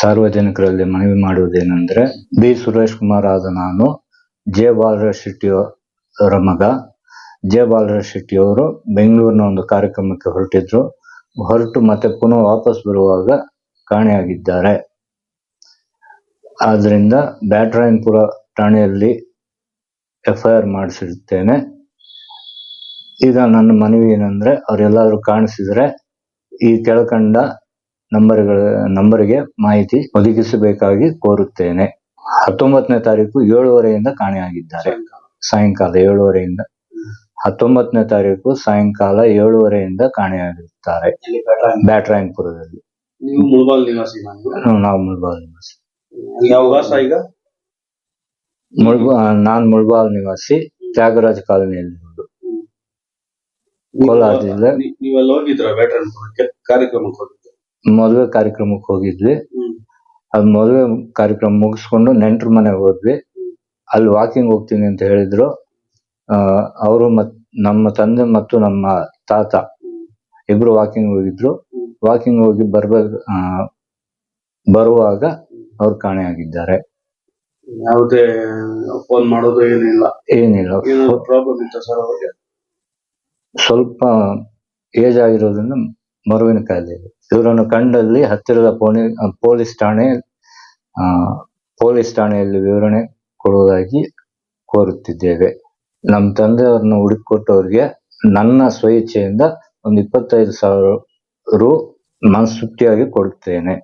ಸಾರ್ವಜನಿಕರಲ್ಲಿ ಮನವಿ ಮಾಡುವುದೇನೆಂದ್ರೆ, ಬಿ. ಸುರೇಶ್ ಕುಮಾರ್ ಆದ ನಾನು, ಜೆ. ಬಾಲರ ಶೆಟ್ಟಿ ಅವರ ಮಗ, ಜೆ. ಬಾಲರ ಶೆಟ್ಟಿ ಅವರು ಬೆಂಗಳೂರಿನ ಒಂದು ಕಾರ್ಯಕ್ರಮಕ್ಕೆ ಹೊರಟಿದ್ರು. ಹೊರಟು ಮತ್ತೆ ಪುನಃ ವಾಪಸ್ ಬರುವಾಗ ಕಾಣೆಯಾಗಿದ್ದಾರೆ. ಆದ್ರಿಂದ ಬ್ಯಾಟ್ರಾಯನ್ಪುರ ಠಾಣೆಯಲ್ಲಿ ಎಫ್ಐಆರ್ ಮಾಡಿಸಿರುತ್ತೇನೆ. ಈಗ ನನ್ನ ಮನವಿ ಏನಂದ್ರೆ, ಅವರೆಲ್ಲಾದ್ರೂ ಕಾಣಿಸಿದ್ರೆ ಈ ಕೆಳಕಂಡ ನಂಬರ್ಗಳ ನಂಬರಿಗೆ ಮಾಹಿತಿ ಒದಗಿಸಬೇಕಾಗಿ ಕೋರುತ್ತೇನೆ. ಹತ್ತೊಂಬತ್ತನೇ ತಾರೀಕು ಏಳುವರೆಯಿಂದ ಕಾಣೆಯಾಗಿದ್ದಾರೆ. ಸಾಯಂಕಾಲ ಏಳುವರೆಯಿಂದ. ಹತ್ತೊಂಬತ್ತನೇ ತಾರೀಕು ಸಾಯಂಕಾಲ ಏಳುವರೆಯಿಂದ ಕಾಣೆಯಾಗಿರುತ್ತಾರೆ ಬ್ಯಾಟ್ರಾಯನ್ಪುರದಲ್ಲಿ ನೀವು ಮುಳಬಾಲ್ ನಿವಾಸಿ ನಾವು- ಮುಳ್ಬಾಲ್ ನಿವಾಸಿ. ಯಾವ ಈಗ? ಮುಳ್ಬಾ ನಾನ್ ಮುಳ್ಬಾಲ್ ನಿವಾಸಿ ತ್ಯಾಗರಾಜ್ ಕಾಲೋನಿಯಲ್ಲಿ ಕೋಲಾರ ಜಿಲ್ಲೆ. ನೀವೆಲ್ಲ ಹೋಗಿದ್ರ ಬ್ಯಾಟ್ರಾಯನ್ಪುರಕ್ಕೆ ಕಾರ್ಯಕ್ರಮಕ್ಕೆ ಮದುವೆ ಕಾರ್ಯಕ್ರಮಕ್ಕೆ ಹೋಗಿದ್ವಿ. ಅದ್ ಮದುವೆ ಕಾರ್ಯಕ್ರಮ ಮುಗಿಸ್ಕೊಂಡು ನೆಂಟ್ರ ಮನೆಗೆ ಹೋದ್ವಿ. ಅಲ್ಲಿ ವಾಕಿಂಗ್ ಹೋಗ್ತೀನಿ ಅಂತ ಹೇಳಿದ್ರು. ಅವರು ಮತ್ ನಮ್ಮ ತಂದೆ ಮತ್ತು ನಮ್ಮ ತಾತ ಇಬ್ರು ವಾಕಿಂಗ್ ಹೋಗಿದ್ರು. ವಾಕಿಂಗ್ ಹೋಗಿ ಬರ್ಬೇಕು ಬರುವಾಗ ಅವ್ರು ಕಾಣೆಯಾಗಿದ್ದಾರೆ ಯಾವುದೇ ಫೋನ್ ಮಾಡೋದು ಏನಿಲ್ಲ. ಏನಿಲ್ಲ. ಏನಾದ್ರು ಪ್ರಾಬ್ಲಮ್ ಇತ್ತ ಸರ್ ಅವ್ರಿಗೆ? ಸ್ವಲ್ಪ ಏಜ್ ಆಗಿರೋದ್ರಿಂದ ಮರುವಿನ ಕಾಯಿಲೆ. ಇವರನ್ನು ಕಂಡಲ್ಲಿ ಹತ್ತಿರದ ಪೋಣಿ ಪೊಲೀಸ್ ಠಾಣೆ ಪೊಲೀಸ್ ಠಾಣೆಯಲ್ಲಿ ವಿವರಣೆ ಕೊಡುವುದಾಗಿ ಕೋರುತ್ತಿದ್ದೇವೆ. ನಮ್ಮ ತಂದೆಯವ್ರನ್ನ ಹುಡುಕಿಕೊಟ್ಟವ್ರಿಗೆ ನನ್ನ ಸ್ವಇಚ್ಛೆಯಿಂದ ಒಂದು ಇಪ್ಪತ್ತೈದು ಸಾವಿರ ರು ಮನಸ್ತೃಪ್ತಿಯಾಗಿ ಕೊಡುತ್ತೇನೆ.